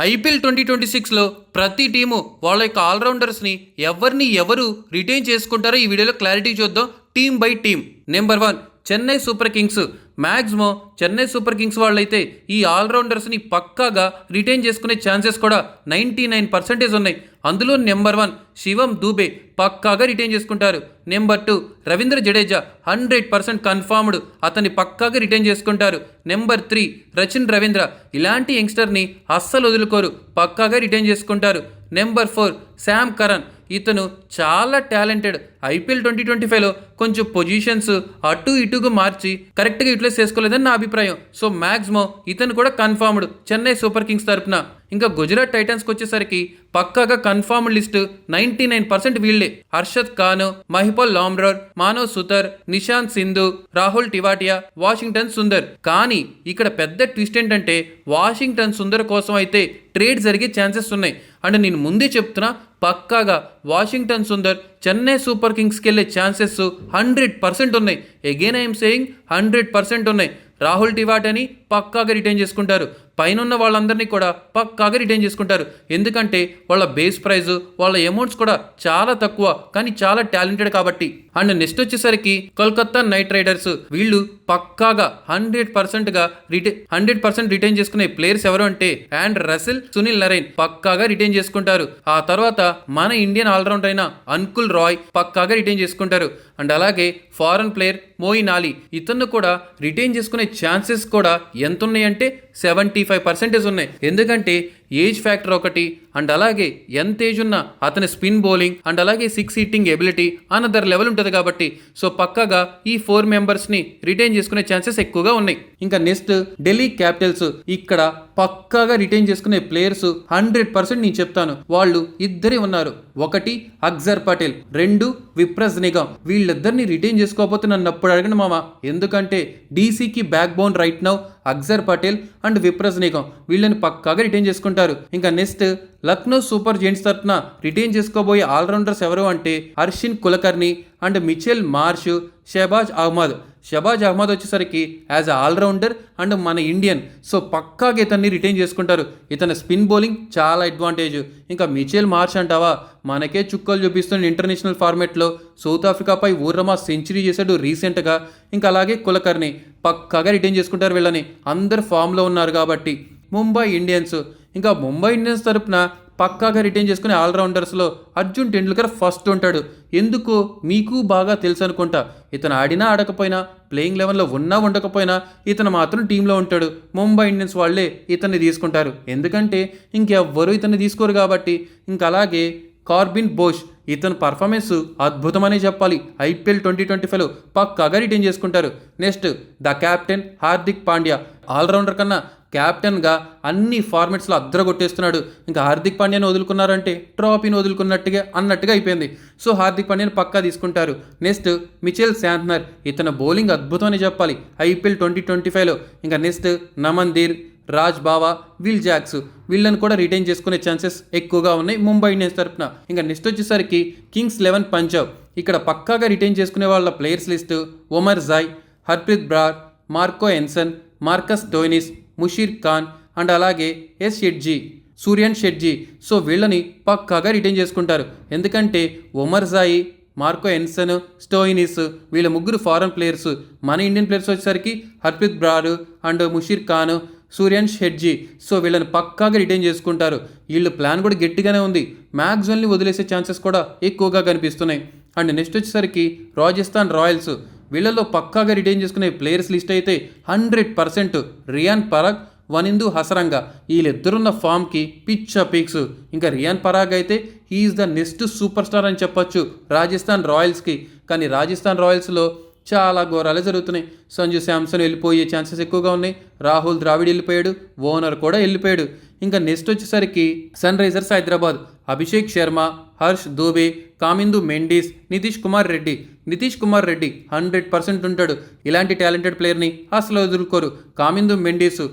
IPL twenty twenty సిక్స్లో ప్రతి team వాళ్ళ యొక్క ఆల్రౌండర్స్ని ఎవరిని ఎవరు రిటైన్ చేసుకుంటారో ఈ వీడియోలో క్లారిటీ చూద్దాం. Team by team. Number one Chennai Super Kings maximum Chennai Super Kings వాళ్ళైతే ఈ ఆల్రౌండర్స్ని పక్కాగా రిటైన్ చేసుకునే ఛాన్సెస్ కూడా నైంటీ నైన్ పర్సెంటేజ్ ఉన్నాయి. అందులో నెంబర్ వన్ శివం దూబే పక్కాగా రిటైన్ చేసుకుంటారు. Number two Ravindra Jadeja hundred percent confirmed అతన్ని పక్కాగా రిటైన్ చేసుకుంటారు. నెంబర్ త్రీ రచిన్ రవీంద్ర ఇలాంటి యంగ్స్టర్ని అస్సలు వదులుకోరు. పక్కాగా రిటైన్ చేసుకుంటారు. నెంబర్ ఫోర్ శామ్ కరణ్ ఇతను చాలా టాలెంటెడ్ ఐపీఎల్ ట్వంటీ ట్వంటీ ఫైవ్లో కొంచెం పొజిషన్స్ అటు ఇటుగా మార్చి కరెక్ట్గా యూటిలైజ్ చేసుకోలేదని నా అభిప్రాయం. సో మ్యాక్సిమం ఇతను కూడా కన్ఫర్మ్డ్ చెన్నై సూపర్ కింగ్స్ తరపున. ఇంకా గుజరాత్ టైటన్స్కి వచ్చేసరికి పక్కాగా confirmed list ninety nine percent వీళ్ళే హర్షద్ ఖాన్ మహిపాల్ లామ్రర్ మానవ్ సుతర్ నిశాంత్ సింధు రాహుల్ టివాటియా వాషింగ్టన్ సుందర్ కానీ ఇక్కడ పెద్ద ట్విస్ట్ ఏంటంటే వాషింగ్టన్ సుందర్ కోసం అయితే ట్రేడ్ జరిగే ఛాన్సెస్ ఉన్నాయి. అండ్ నేను ముందే చెప్తున్నా పక్కాగా వాషింగ్టన్ సుందర్ చెన్నై సూపర్ కింగ్స్కి వెళ్ళే ఛాన్సెస్ హండ్రెడ్ పర్సెంట్ ఉన్నాయి. Again I'm saying hundred percent ఉన్నాయి. రాహుల్ టివాటని పక్కాగా రిటైన్ చేసుకుంటారు. పైన వాళ్ళందరినీ కూడా పక్కాగా రిటైన్ చేసుకుంటారు. ఎందుకంటే వాళ్ళ బేస్ ప్రైజ్ వాళ్ళ అమౌంట్స్ కూడా చాలా తక్కువ కానీ చాలా టాలెంటెడ్ కాబట్టి. అండ్ నెక్స్ట్ వచ్చేసరికి కోల్కత్తా నైట్ రైడర్స్ వీళ్ళు పక్కాగా హండ్రెడ్ పర్సెంట్గా రిటైన్ హండ్రెడ్ పర్సెంట్ రిటైన్ చేసుకునే ప్లేయర్స్ ఎవరు అంటే అండ్ రసిల్ సునీల్ నరైన్ పక్కాగా రిటైన్ చేసుకుంటారు. ఆ తర్వాత మన ఇండియన్ ఆల్రౌండర్ అయిన అంకుల్ రాయ్ పక్కాగా రిటైన్ చేసుకుంటారు. అండ్ అలాగే ఫారెన్ ప్లేయర్ మోయిన్ ఆలీ ఇతను కూడా రిటైన్ చేసుకునే ఛాన్సెస్ కూడా ఎంత ఉన్నాయంటే సెవెంటీ ఫైవ్ పర్సెంటేజ్ ఉన్నాయి. ఎందుకంటే ఏజ్ ఫ్యాక్టర్ ఒకటి అండ్ అలాగే ఎంత ఏజ్ ఉన్నా అతని స్పిన్ బౌలింగ్ అండ్ అలాగే six hitting ability another level ఉంటుంది కాబట్టి సో పక్కాగా ఈ ఫోర్ మెంబర్స్ని రిటైన్ చేసుకునే ఛాన్సెస్ ఎక్కువగా ఉన్నాయి. ఇంకా నెక్స్ట్ ఢిల్లీ క్యాపిటల్స్. ఇక్కడ పక్కాగా రిటైన్ చేసుకునే ప్లేయర్స్ హండ్రెడ్ పర్సెంట్ నేను చెప్తాను. వాళ్ళు ఇద్దరే ఉన్నారు. ఒకటి అక్జర్ పటేల్. రెండు విప్రస్ నిగమ్. వీళ్ళిద్దరిని రిటైన్ చేసుకోకపోతే నన్ను అప్పుడు అడగను మామ. ఎందుకంటే డీసీకి back bone right now Axar Patel and Vipraj Nigam. వీళ్ళని పక్కాగా రిటైన్ చేసుకుంటారు. ఇంకా నెక్స్ట్ లక్నో సూపర్ జెంట్స్ తరఫున రిటైన్ చేసుకోబోయే ఆల్రౌండర్స్ ఎవరు అంటే Arshin Kulkarni and Mitchell Marsh Shahbaz Ahmed. Shahbaz Ahmed వచ్చేసరికి యాజ్ అ ఆల్రౌండర్ అండ్ మన ఇండియన్. సో పక్కాగా ఇతన్ని రిటైన్ చేసుకుంటారు. ఇతని స్పిన్ బౌలింగ్ చాలా అడ్వాంటేజ్ ఇంకా మిచెల్ మార్చ్ అంటావా? మనకే చుక్కలు చూపిస్తున్న ఇంటర్నేషనల్ ఫార్మెట్లో సౌత్ ఆఫ్రికాపై ఊర్రమా సెంచరీ చేశాడు రీసెంట్గా ఇంకా అలాగే కులకర్ణి పక్కాగా రిటైన్ చేసుకుంటారు వీళ్ళని. అందరు ఫామ్లో ఉన్నారు కాబట్టి. ముంబై ఇండియన్స్ ఇంకా ముంబై ఇండియన్స్ తరపున పక్కాగా రిటైన్ చేసుకునే ఆల్రౌండర్స్లో అర్జున్ టెండూల్కర్ ఫస్ట్ ఉంటాడు. ఎందుకు? మీకు బాగా తెలుసు అనుకుంటా. ఇతను ఆడినా ఆడకపోయినా ప్లేయింగ్ లెవెన్లో ఉన్నా ఉండకపోయినా ఇతను మాత్రం టీంలో ఉంటాడు. ముంబై ఇండియన్స్ వాళ్ళే ఇతన్ని తీసుకుంటారు. ఎందుకంటే ఇంకెవ్వరూ ఇతన్ని తీసుకోరు కాబట్టి. ఇంకా అలాగే కార్బిన్ బోష్ ఇతని పర్ఫార్మెన్స్ అద్భుతమనే చెప్పాలి. ఐపీఎల్ ట్వంటీ ట్వంటీ ఫైవ్లో పక్కాగా రిటైన్ చేసుకుంటారు. Next the captain Hardik Pandya. Allrounder కన్నా క్యాప్టెన్గా అన్ని ఫార్మెట్స్లో అద్దరగొట్టేస్తున్నాడు. ఇంకా హార్దిక్ పాండ్యాని వదులుకున్నారంటే ట్రాఫీని వదులుకున్నట్టుగా అన్నట్టుగా అయిపోయింది. సో హార్దిక్ పాండ్యాని పక్కా తీసుకుంటారు. నెక్స్ట్ మిచెల్ శాంట్నర్ ఇతను బౌలింగ్ అద్భుతం అని చెప్పాలి. ఐపీఎల్ ట్వంటీ ట్వంటీ ఫైవ్లో. ఇంకా నెక్స్ట్ నమన్దీర్ రాజ్ బావా విల్ జాక్స్. వీళ్ళని కూడా రిటైన్ చేసుకునే ఛాన్సెస్ ఎక్కువగా ఉన్నాయి ముంబై ఇండియన్స్ తరఫున ఇంకా నెక్స్ట్ వచ్చేసరికి కింగ్స్ లెవెన్ పంజాబ్. ఇక్కడ పక్కాగా రిటైన్ చేసుకునే వాళ్ళ players list Omarzai Harpreet Brar Marco Jansen Marcus Stoinis Musheer Khan and అలాగే ఎస్ షెడ్జీ సూర్యన్ షెడ్జీ సో వీళ్ళని పక్కాగా రిటైన్ చేసుకుంటారు. ఎందుకంటే Omarzai Marco Jansen Stoinis వీళ్ళ ముగ్గురు ఫారెన్ ప్లేయర్స్ మన ఇండియన్ ప్లేయర్స్ వచ్చేసరికి హర్ప్రీత్ బ్రార్ అండ్ ముషీర్ ఖాన్ సూర్యన్ షెడ్జీ సో వీళ్ళని పక్కాగా రిటైన్ చేసుకుంటారు. వీళ్ళ ప్లాన్ కూడా గట్టిగానే ఉంది. మ్యాక్సిమల్ని వదిలేసే ఛాన్సెస్ కూడా ఎక్కువగా కనిపిస్తున్నాయి. అండ్ నెక్స్ట్ వచ్చేసరికి రాజస్థాన్ రాయల్స్. వీళ్ళల్లో పక్కాగా రిటైన్ చేసుకునే ప్లేయర్స్ లిస్ట్ అయితే హండ్రెడ్ పర్సెంట్ రియాన్ పరాగ్ వనిందు హసరంగా. వీళ్ళిద్దరున్న ఫామ్కి పిచ్చ పీక్స్ ఇంకా రియాన్ పరాగ్ అయితే he's the next super star అని చెప్పొచ్చు రాజస్థాన్ రాయల్స్కి కానీ రాజస్థాన్ రాయల్స్లో చాలా ఘోరాలే జరుగుతున్నాయి. సంజు శాంసన్ వెళ్ళిపోయే ఛాన్సెస్ ఎక్కువగా ఉన్నాయి. రాహుల్ ద్రావిడ్ వెళ్ళిపోయాడు. ఓనర్ కూడా వెళ్ళిపోయాడు. ఇంకా నెక్స్ట్ వచ్చేసరికి sunrisers Hyderabad. Abhishek Sharma Harsh Dubey Kamindu Mendis Nitish Kumar Reddy. Nitish Kumar Reddy hundred percent ఉంటాడు. ఇలాంటి టాలెంటెడ్ ప్లేయర్ని అసలు ఎదుర్కోరు కామిందు మెండిస్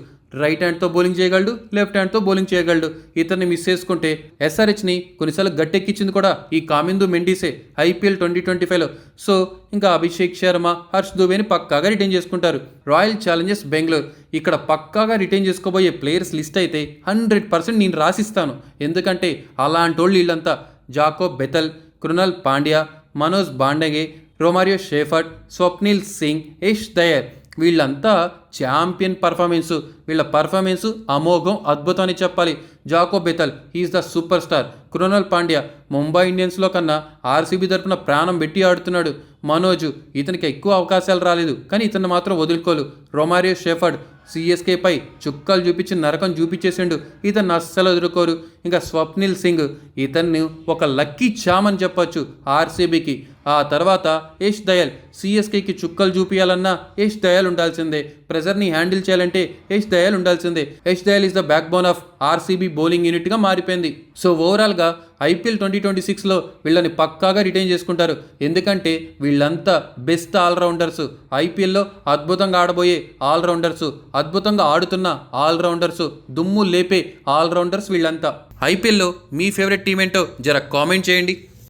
రైట్ హ్యాండ్తో బౌలింగ్ చేయగలడు లెఫ్ట్ హ్యాండ్తో బౌలింగ్ చేయగలడు. ఇతన్ని మిస్ చేసుకుంటే ఎస్ఆర్హెచ్ని కొన్నిసార్లు గట్టెక్కించింది కూడా ఈ కామిందు మెండిసే ఐపీఎల్ ట్వంటీ ట్వంటీ ఫైవ్లో. సో ఇంకా అభిషేక్ శర్మ హర్ష్ దుబేని పక్కాగా రిటైన్ చేసుకుంటారు. Royal Challengers Bengaluru. ఇక్కడ పక్కాగా రిటైన్ చేసుకోబోయే ప్లేయర్స్ లిస్ట్ అయితే హండ్రెడ్ పర్సెంట్ నేను రాసిస్తాను. ఎందుకంటే అలాంటి వాళ్ళు వీళ్ళంతా Jacob Bethell Krunal Pandya Manoj Bhandage Romario Shepherd Swapnil Singh Yash Dayal. వీళ్ళంతా ఛాంపియన్ పర్ఫార్మెన్సు. వీళ్ళ పర్ఫార్మెన్సు అమోఘం అద్భుతం అని చెప్పాలి. Jacob Bethell he's the super star. Krunal Pandya Mumbai ఇండియన్స్లో కన్నా ఆర్సీబీ తరపున ప్రాణం పెట్టి ఆడుతున్నాడు. మనోజ్ ఇతనికి ఎక్కువ అవకాశాలు రాలేదు. కానీ ఇతను మాత్రం వదులుకోలు రొమారియో షెఫర్డ్ సిఎస్కేపై చుక్కలు చూపించి నరకం చూపించేసిండు. ఇతన్ని అస్సలు ఎదుర్కోరు ఇంకా స్వప్నిల్ సింగ్ ఇతన్ని ఒక లక్కీ చామని అని చెప్పొచ్చు ఆర్సీబీకి. ఆ తర్వాత యష్ దయాల్ సిఎస్కేకి చుక్కలు చూపించాలన్నా యష్ దయాల్ ఉండాల్సిందే. ప్రెజర్ని హ్యాండిల్ చేయాలంటే యష్ దయాల్ ఉండాల్సిందే. Yash Dayal is the backbone of RCB bowling యూనిట్గా మారిపోయింది. సో ఓవరాల్గా ఐపీఎల్ ట్వంటీ ట్వంటీ సిక్స్లో వీళ్ళని పక్కాగా రిటైన్ చేసుకుంటారు. ఎందుకంటే వీళ్ళంతా బెస్ట్ ఆల్రౌండర్స్. ఐపీఎల్లో అద్భుతంగా ఆడబోయే ఆల్రౌండర్స్. అద్భుతంగా ఆడుతున్న ఆల్రౌండర్స్ దుమ్ము లేపే ఆల్రౌండర్స్ వీళ్ళంతా. ఐపీఎల్లో మీ ఫేవరెట్ టీం ఏంటో జర కామెంట్ చేయండి.